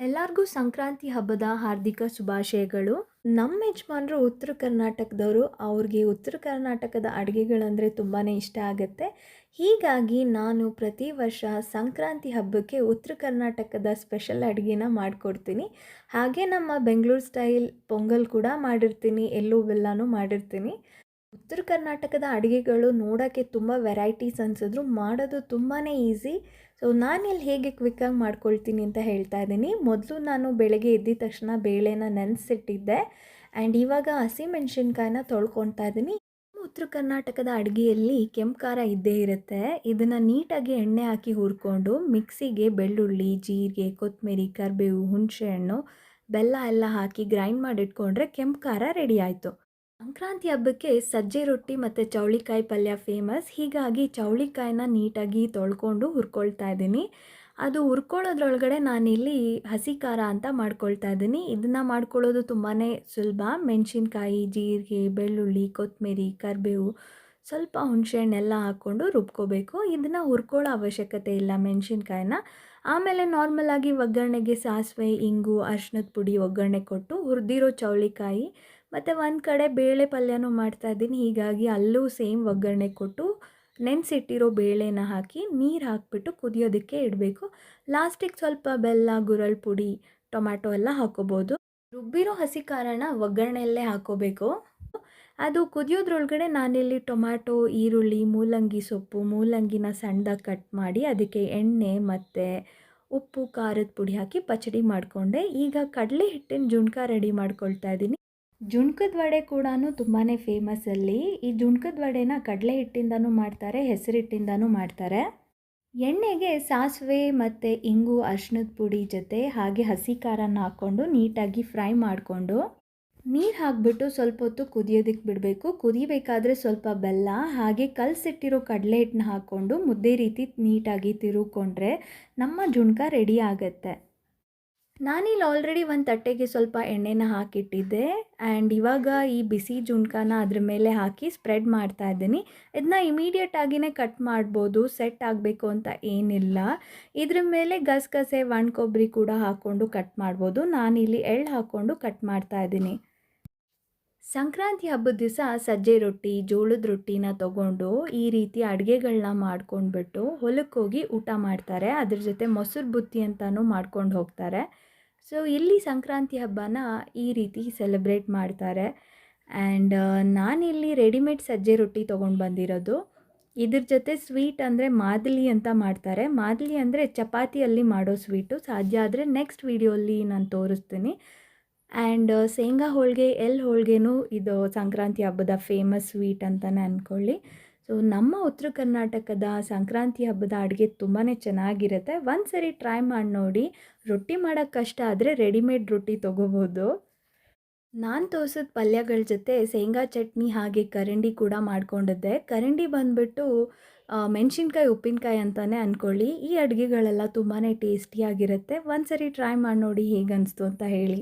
ಎಲ್ಲರಿಗೂ ಸಂಕ್ರಾಂತಿ ಹಬ್ಬದ ಹಾರ್ದಿಕ ಶುಭಾಶಯಗಳು. ನಮ್ಮ ಯಜಮಾನರು ಉತ್ತರ ಕರ್ನಾಟಕದವರು, ಅವ್ರಿಗೆ ಉತ್ತರ ಕರ್ನಾಟಕದ ಅಡುಗೆಗಳಂದರೆ ತುಂಬಾ ಇಷ್ಟ ಆಗುತ್ತೆ. ಹೀಗಾಗಿ ನಾನು ಪ್ರತಿ ವರ್ಷ ಸಂಕ್ರಾಂತಿ ಹಬ್ಬಕ್ಕೆ ಉತ್ತರ ಕರ್ನಾಟಕದ ಸ್ಪೆಷಲ್ ಅಡುಗೆನ ಮಾಡಿಕೊಡ್ತೀನಿ. ಹಾಗೆ ನಮ್ಮ ಬೆಂಗಳೂರು ಸ್ಟೈಲ್ ಪೊಂಗಲ್ ಕೂಡ ಮಾಡಿರ್ತೀನಿ, ಎಲ್ಲೂ ಬೆಲ್ಲನೂ ಮಾಡಿರ್ತೀನಿ. ಉತ್ತರ ಕರ್ನಾಟಕದ ಅಡುಗೆಗಳು ನೋಡೋಕ್ಕೆ ತುಂಬ ವೆರೈಟೀಸ್ ಅನಿಸಿದ್ರು, ಮಾಡೋದು ತುಂಬಾ ಈಸಿ. ಸೊ ಇಲ್ಲಿ ಹೇಗೆ ಕ್ವಿಕ್ಕಾಗಿ ಮಾಡ್ಕೊಳ್ತೀನಿ ಅಂತ ಹೇಳ್ತಾ ಇದ್ದೀನಿ. ಮೊದಲು ನಾನು ಬೆಳಗ್ಗೆ ಎದ್ದಿದ ತಕ್ಷಣ ಬೇಳೆನ ನೆನೆಸಿಟ್ಟಿದ್ದೆ. ಆ್ಯಂಡ್ ಇವಾಗ ಹಸಿಮೆಣ್ಸಿನ್ಕಾಯಿನ ತೊಳ್ಕೊತಾ ಇದ್ದೀನಿ. ಉತ್ತರ ಕರ್ನಾಟಕದ ಅಡುಗೆಯಲ್ಲಿ ಕೆಂಪು ಖಾರ ಇದ್ದೇ ಇರುತ್ತೆ. ಇದನ್ನು ನೀಟಾಗಿ ಎಣ್ಣೆ ಹಾಕಿ ಹುರ್ಕೊಂಡು ಮಿಕ್ಸಿಗೆ ಬೆಳ್ಳುಳ್ಳಿ, ಜೀರಿಗೆ, ಕೊತ್ತಂಬರಿ, ಕರಿಬೇವು, ಹುಣಸೆಹಣ್ಣು, ಬೆಲ್ಲ ಎಲ್ಲ ಹಾಕಿ ಗ್ರೈಂಡ್ ಮಾಡಿಟ್ಕೊಂಡ್ರೆ ಕೆಂಪು ಖಾರ ರೆಡಿ ಆಯಿತು. ಸಂಕ್ರಾಂತಿ ಹಬ್ಬಕ್ಕೆ ಸಜ್ಜೆ ರೊಟ್ಟಿ ಮತ್ತು ಚೌಳಿಕಾಯಿ ಪಲ್ಯ ಫೇಮಸ್ ಹೀಗಾಗಿ ಚೌಳಿಕಾಯಿನ ನೀಟಾಗಿ ತೊಳ್ಕೊಂಡು ಹುರ್ಕೊಳ್ತಾ ಇದ್ದೀನಿ. ಅದು ಹುರ್ಕೊಳ್ಳೋದ್ರೊಳಗಡೆ ನಾನಿಲ್ಲಿ ಹಸಿ ಖಾರ ಅಂತ ಮಾಡ್ಕೊಳ್ತಾ ಇದ್ದೀನಿ. ಇದನ್ನು ಮಾಡ್ಕೊಳ್ಳೋದು ತುಂಬಾ ಸುಲಭ. ಮೆಣಸಿನ್ಕಾಯಿ, ಜೀರಿಗೆ, ಬೆಳ್ಳುಳ್ಳಿ ಕೊತ್ತಂಬರಿ ಕರಿಬೇವು ಸ್ವಲ್ಪ ಹುಣಸೆಹಣ್ಣೆಲ್ಲ ಹಾಕ್ಕೊಂಡು ರುಬ್ಕೋಬೇಕು. ಇದನ್ನು ಹುರ್ಕೊಳ್ಳೋ ಅವಶ್ಯಕತೆ ಇಲ್ಲ ಮೆಣಸಿನ್ಕಾಯಿನ. ಆಮೇಲೆ ನಾರ್ಮಲಾಗಿ ಒಗ್ಗರಣೆಗೆ ಸಾಸಿವೆ, ಇಂಗು ಅರ್ಶಿನದ ಪುಡಿ ಒಗ್ಗರಣೆ ಕೊಟ್ಟು ಹುರಿದಿರೋ ಚೌಳಿಕಾಯಿ ಮತ್ತು ಒಂದು ಕಡೆ ಬೇಳೆ ಪಲ್ಯನೂ ಮಾಡ್ತಾಯಿದ್ದೀನಿ ಹೀಗಾಗಿ ಅಲ್ಲೂ ಸೇಮ್ ಒಗ್ಗರಣೆ ಕೊಟ್ಟು ನೆನೆಸಿಟ್ಟಿರೋ ಬೇಳೆನ ಹಾಕಿ ನೀರು ಹಾಕಿಬಿಟ್ಟು ಕುದಿಯೋದಕ್ಕೆ ಇಡಬೇಕು. ಲಾಸ್ಟಿಗೆ ಸ್ವಲ್ಪ ಬೆಲ್ಲ, ಗುರಳ್ ಪುಡಿ, ಟೊಮ್ಯಾಟೊ ಎಲ್ಲ ಹಾಕೋಬೋದು. ರುಬ್ಬಿರೋ ಹಸಿ ಕಾರಣ ಒಗ್ಗರಣೆಯಲ್ಲೇ ಹಾಕೋಬೇಕು. ಅದು ಕುದಿಯೋದ್ರೊಳಗಡೆ ನಾನಿಲ್ಲಿ ಟೊಮ್ಯಾಟೊ, ಈರುಳ್ಳಿ, ಮೂಲಂಗಿ ಸೊಪ್ಪು, ಮೂಲಂಗಿನ ಸಣ್ಣದಾಗಿ ಕಟ್ ಮಾಡಿ ಅದಕ್ಕೆ ಎಣ್ಣೆ ಮತ್ತು ಉಪ್ಪು, ಖಾರದ ಪುಡಿ ಹಾಕಿ ಪಚಡಿ ಮಾಡಿಕೊಂಡೆ. ಈಗ ಕಡಲೆ ಹಿಟ್ಟಿನ ಜುಣ್ಕ ರೆಡಿ ಮಾಡ್ಕೊಳ್ತಾ ಇದ್ದೀನಿ. ಜುಣ್ಕದ ವಡೆ ಕೂಡ ತುಂಬಾ ಫೇಮಸ್ ಅಲ್ಲಿ. ಈ ಜುಣ್ಕದ ವಡೆನ ಕಡಲೆ ಹಿಟ್ಟಿಂದನೂ ಮಾಡ್ತಾರೆ, ಹೆಸರಿಟ್ಟಿಂದನೂ ಮಾಡ್ತಾರೆ. ಎಣ್ಣೆಗೆ ಸಾಸಿವೆ ಮತ್ತು ಇಂಗು ಅರ್ಶಿನದ ಪುಡಿ ಜೊತೆ ಹಾಗೆ ಹಸಿ ಖಾರನ ಹಾಕ್ಕೊಂಡು ನೀಟಾಗಿ ಫ್ರೈ ಮಾಡಿಕೊಂಡು ನೀರು ಹಾಕ್ಬಿಟ್ಟು ಸ್ವಲ್ಪ ಹೊತ್ತು ಕುದಿಯೋದಕ್ಕೆ ಬಿಡಬೇಕು. ಕುದಿಬೇಕಾದ್ರೆ ಸ್ವಲ್ಪ ಬೆಲ್ಲ, ಹಾಗೆ ಕಲಸಿಟ್ಟಿರೋ ಕಡಲೆ ಹಿಟ್ಟನ್ನ ಹಾಕ್ಕೊಂಡು ಮುದ್ದೆ ರೀತಿ ನೀಟಾಗಿ ತಿರುಕೊಂಡ್ರೆ ನಮ್ಮ ಜುಣ್ಕ ರೆಡಿ ಆಗುತ್ತೆ. ನಾನಿಲ್ಲಿ ಆಲ್ರೆಡಿ ಒಂದು ತಟ್ಟೆಗೆ ಸ್ವಲ್ಪ ಎಣ್ಣೆನ ಹಾಕಿಟ್ಟಿದ್ದೆ ಆ್ಯಂಡ್ ಇವಾಗ ಈ ಬಿಸಿ ಜುಣ್ಕಾನ ಅದ್ರ ಮೇಲೆ ಹಾಕಿ ಸ್ಪ್ರೆಡ್ ಮಾಡ್ತಾ ಇದ್ದೀನಿ. ಇದನ್ನ ಇಮಿಡಿಯೇಟ್ ಆಗಿನೇ ಕಟ್ ಮಾಡ್ಬೋದು ಸೆಟ್ ಆಗಬೇಕು ಅಂತ ಏನಿಲ್ಲ. ಇದ್ರ ಮೇಲೆ ಗಸಗಸೆ ಒಣ ಕೊಬ್ಬರಿ ಕೂಡ ಹಾಕ್ಕೊಂಡು ಕಟ್ ಮಾಡ್ಬೋದು. ನಾನಿಲ್ಲಿ ಎಳ್ಳು ಹಾಕ್ಕೊಂಡು ಕಟ್ ಮಾಡ್ತಾ ಇದ್ದೀನಿ. ಸಂಕ್ರಾಂತಿ ಹಬ್ಬದ ದಿವಸ ಸಜ್ಜೆ ರೊಟ್ಟಿ, ಜೋಳದ ರೊಟ್ಟಿನ ತಗೊಂಡು ಈ ರೀತಿ ಅಡುಗೆಗಳನ್ನ ಮಾಡ್ಕೊಂಡ್ಬಿಟ್ಟು ಹೊಲಕ್ಕೆ ಹೋಗಿ ಊಟ ಮಾಡ್ತಾರೆ. ಅದ್ರ ಜೊತೆ ಮೊಸರು ಬುತ್ತಿ ಅಂತಲೂ ಮಾಡ್ಕೊಂಡು ಹೋಗ್ತಾರೆ. ಸೊ ಇಲ್ಲಿ ಸಂಕ್ರಾಂತಿ ಹಬ್ಬನ ಈ ರೀತಿ ಸೆಲೆಬ್ರೇಟ್ ಮಾಡ್ತಾರೆ. ಆ್ಯಂಡ್ ನಾನಿಲ್ಲಿ ರೆಡಿಮೇಡ್ ಸಜ್ಜೆ ರೊಟ್ಟಿ ತೊಗೊಂಡು ಬಂದಿರೋದು. ಇದ್ರ ಜೊತೆ ಸ್ವೀಟ್ ಅಂದರೆ ಮಾದಲಿ ಅಂತ ಮಾಡ್ತಾರೆ. ಮಾದಲಿ ಅಂದರೆ ಚಪಾತಿಯಲ್ಲಿ ಮಾಡೋ ಸ್ವೀಟು ಸಾಧ್ಯ ಆದರೆ ನೆಕ್ಸ್ಟ್ ವೀಡಿಯೋಲ್ಲಿ ನಾನು ತೋರಿಸ್ತೀನಿ. ಆ್ಯಂಡ್ ಶೇಂಗಾ ಹೋಳಿಗೆ, ಎಲ್ ಹೋಳಿಗೆನೂ ಇದು ಸಂಕ್ರಾಂತಿ ಹಬ್ಬದ ಫೇಮಸ್ ಸ್ವೀಟ್ ಅಂತಲೇ ಅಂದ್ಕೊಳ್ಳಿ ಸೊ ನಮ್ಮ ಉತ್ತರ ಕರ್ನಾಟಕದ ಸಂಕ್ರಾಂತಿ ಹಬ್ಬದ ಅಡುಗೆ ತುಂಬಾ ಚೆನ್ನಾಗಿರುತ್ತೆ. ಒಂದು ಸರಿ ಟ್ರೈ ಮಾಡಿ ನೋಡಿ. ರೊಟ್ಟಿ ಮಾಡೋಕ್ಕೆ ಕಷ್ಟ ಆದರೆ ರೆಡಿಮೇಡ್ ರೊಟ್ಟಿ ತೊಗೋಬೋದು. ನಾನು ತೋರಿಸಿದ ಪಲ್ಯಗಳ ಜೊತೆ ಶೇಂಗಾ ಚಟ್ನಿ ಹಾಗೆ ಕರಂಡಿ ಕೂಡ ಮಾಡ್ಕೊಂಡಿದ್ದೆ. ಕರಂಡಿ ಬಂದುಬಿಟ್ಟು ಮೆಣಸಿನ್ಕಾಯಿ, ಉಪ್ಪಿನಕಾಯಿ ಅಂತಲೇ ಅಂದ್ಕೊಳ್ಳಿ ಈ ಅಡುಗೆಗಳೆಲ್ಲ ತುಂಬಾ ಟೇಸ್ಟಿಯಾಗಿರುತ್ತೆ ಒಂದು ಸರಿ ಟ್ರೈ ಮಾಡಿ ನೋಡಿ ಹೇಗೆ ಅಂತ ಹೇಳಿ.